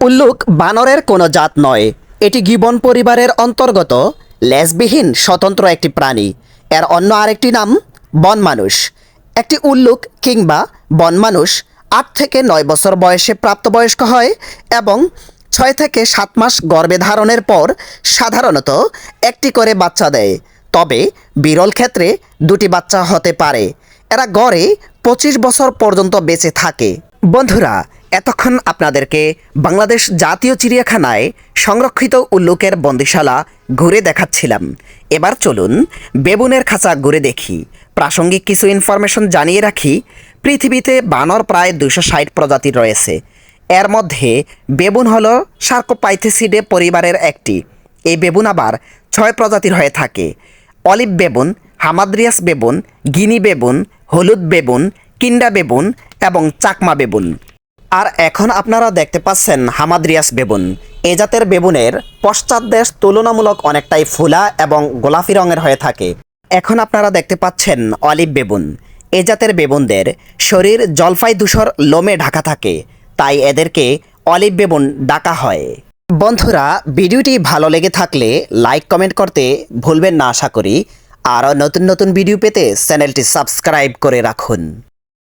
উল্লুক বানরের কোনো জাত নয়। এটি গিবন পরিবারের অন্তর্গত। লেজবিহীন, স্বতন্ত্র একটি প্রাণী। এর অন্য আরেকটি নাম বন মানুষ একটি উল্লুক কিংবা বন মানুষ আট থেকে নয় বছর বয়সে প্রাপ্তবয়স্ক হয় এবং ছয় থেকে সাত মাস গর্ভে ধারণের পর সাধারণত একটি করে বাচ্চা দেয়। তবে বিরল ক্ষেত্রে দুটি বাচ্চা হতে পারে। এরা গড়ে পঁচিশ বছর পর্যন্ত বেঁচে থাকে। বন্ধুরা এতক্ষণ আপনাদেরকে বাংলাদেশ জাতীয় চিড়িয়াখানায় সংরক্ষিত উল্লুকের বন্দিশালা ঘুরে দেখাচ্ছিলাম। এবার চলুন বেবুনের খাঁচা ঘুরে দেখি। প্রাসঙ্গিক কিছু ইনফরমেশন জানিয়ে রাখি, পৃথিবীতে বানর প্রায় দুশো ষাট প্রজাতি রয়েছে। এর মধ্যে বেবুন হল সার্কোপাইথেসিডে পরিবারের একটি। এই বেবুন আবার ছয় প্রজাতির হয়ে থাকে। Olive baboon, hamadryas baboon, Guinea baboon, হলুদ বেবুন, কিন্ডা বেবুন এবং চাকমা বেবুন। আর এখন আপনারা দেখতে পাচ্ছেন হামাদ্রিয়াস বেবুন। এ জাতের বেবুনের পশ্চাৎদেশ তুলনামূলক অনেকটাই ফুলা এবং গোলাপি রঙের হয়ে থাকে। এখন আপনারা দেখতে পাচ্ছেন অলিভ বেবুন। এ জাতের বেবুনদের শরীর জলফাই ধূসর লোমে ঢাকা থাকে, তাই এদেরকে অলিভ বেবুন ডাকা হয়। বন্ধুরা, ভিডিওটি ভালো লেগে থাকলে লাইক, কমেন্ট করতে ভুলবেন না আশা করি। আরও নতুন নতুন ভিডিও পেতে চ্যানেলটি সাবস্ক্রাইব করে রাখুন।